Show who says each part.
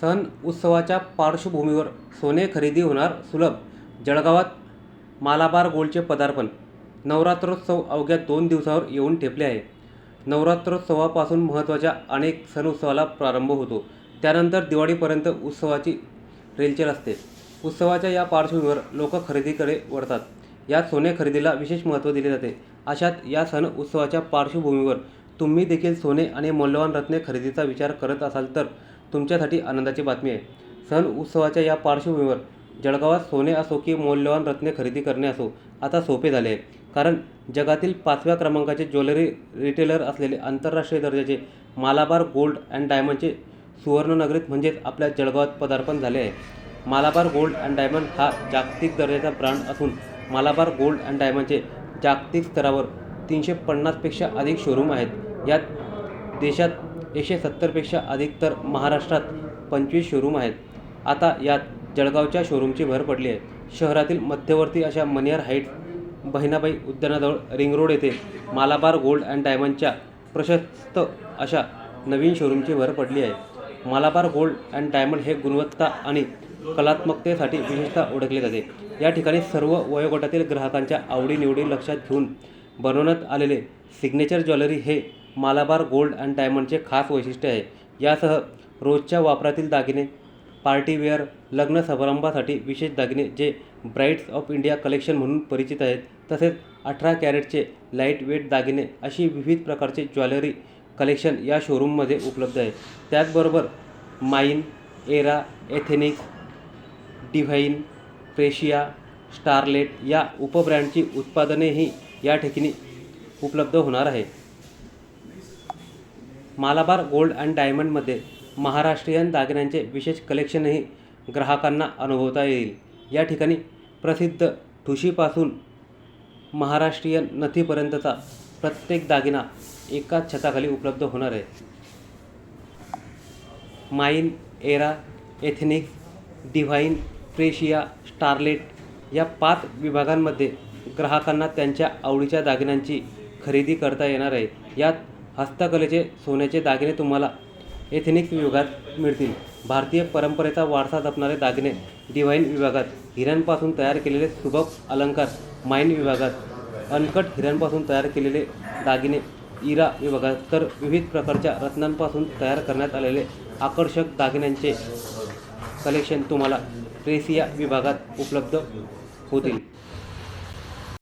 Speaker 1: सण उत्सवाच्या पार्श्वभूमीवर सोने खरेदी होणार सुलभ. जळगावात मालाबार गोल्डचे पदार्पण. नवरात्रोत्सव अवघ्या दोन दिवसावर येऊन ठेपले आहे. नवरात्रोत्सवापासून महत्त्वाच्या अनेक सण उत्सवाला प्रारंभ होतो. त्यानंतर दिवाळीपर्यंत उत्सवाची रेलचेल असते. उत्सवाच्या या पार्श्वभूमीवर लोक खरेदीकडे वळतात. यात सोने खरेदीला विशेष महत्त्व दिले जाते. अशात या सण उत्सवाच्या पार्श्वभूमीवर तुम्ही देखील सोने आणि मौल्यवान रत्ने खरेदीचा विचार करत असाल तर तुमच्यासाठी आनंदाची बातमी आहे. सण उत्सवाच्या या पार्श्वभूमीवर जळगावात सोने असो की मौल्यवान रत्ने खरेदी करणे असो आता सोपे झाले आहे. कारण जगातील पाचव्या क्रमांकाचे ज्वेलरी रिटेलर असलेले आंतरराष्ट्रीय दर्जाचे मालाबार गोल्ड अँड डायमंडचे सुवर्णनगरीत म्हणजेच आपल्या जळगावात पदार्पण झाले आहे. मालाबार गोल्ड अँड डायमंड हा जागतिक दर्जाचा ब्रँड असून मालाबार गोल्ड अँड डायमंडचे जागतिक स्तरावर तीनशे पन्नासपेक्षा अधिक शोरूम आहेत. यात देशात एकशे सत्तरपेक्षा अधिक तर महाराष्ट्रात पंचवीस शोरूम आहेत. आता यात जळगावच्या शोरूमची भर पडली आहे. शहरातील मध्यवर्ती अशा मनियार हाईट्स बहिणाबाई उद्यानाजवळ रिंग रोड येथे मालाबार गोल्ड अँड डायमंडच्या प्रशस्त अशा नवीन शोरूमची भर पडली आहे. मालाबार गोल्ड अँड डायमंड हे गुणवत्ता आणि कलात्मकतेसाठी विशेषतः ओळखले जाते. या ठिकाणी सर्व वयोगटातील ग्राहकांच्या आवडीनिवडी लक्षात घेऊन बनवण्यात आलेले सिग्नेचर ज्वेलरी हे मालाबार गोल्ड अँड डायमंडचे खास वैशिष्ट्य आहे. यासह रोजच्या वापरातील दागिने पार्टीवेअर लग्न समारंभासाठी विशेष दागिने जे ब्राईट्स ऑफ इंडिया कलेक्शन म्हणून परिचित आहेत तसेच अठरा कॅरेटचे लाइट वेट दागिने अशी विविध प्रकारचे ज्वेलरी कलेक्शन या शोरूममध्ये उपलब्ध आहे. त्याचबरोबर Mine Era Ethnix Divine Precia Starlet या उपब्रँडची उत्पादनेही या ठिकाणी उपलब्ध होणार आहे. मालाबार गोल्ड अँड डायमंडमध्ये महाराष्ट्रीयन दागिन्यांचे विशेष कलेक्शनही ग्राहकांना अनुभवता येईल. या ठिकाणी प्रसिद्ध ठुशीपासून महाराष्ट्रीयन नथीपर्यंतचा प्रत्येक दागिना एकाच छताखाली उपलब्ध होणार आहे. Mine Era Ethnix Divine Precia Starlet या पाच विभागांमध्ये ग्राहकांना त्यांच्या आवडीच्या दागिन्यांची खरेदी करता येणार आहे. यात हस्तकलेचे सोन्याचे दागिने तुम्हाला एथेनिक्स विभागात मिळतील. भारतीय परंपरेचा वारसा जपणारे दागिने डिव्हाइन विभागात हिऱ्यांपासून तयार केलेले सुबक अलंकार माईन विभागात अनकट हिऱ्यांपासून तयार केलेले दागिने इरा विभागात तर विविध प्रकारच्या रत्नांपासून तयार करण्यात आलेले आकर्षक दागिन्यांचे कलेक्शन तुम्हाला प्रेसिया विभागात उपलब्ध होतील.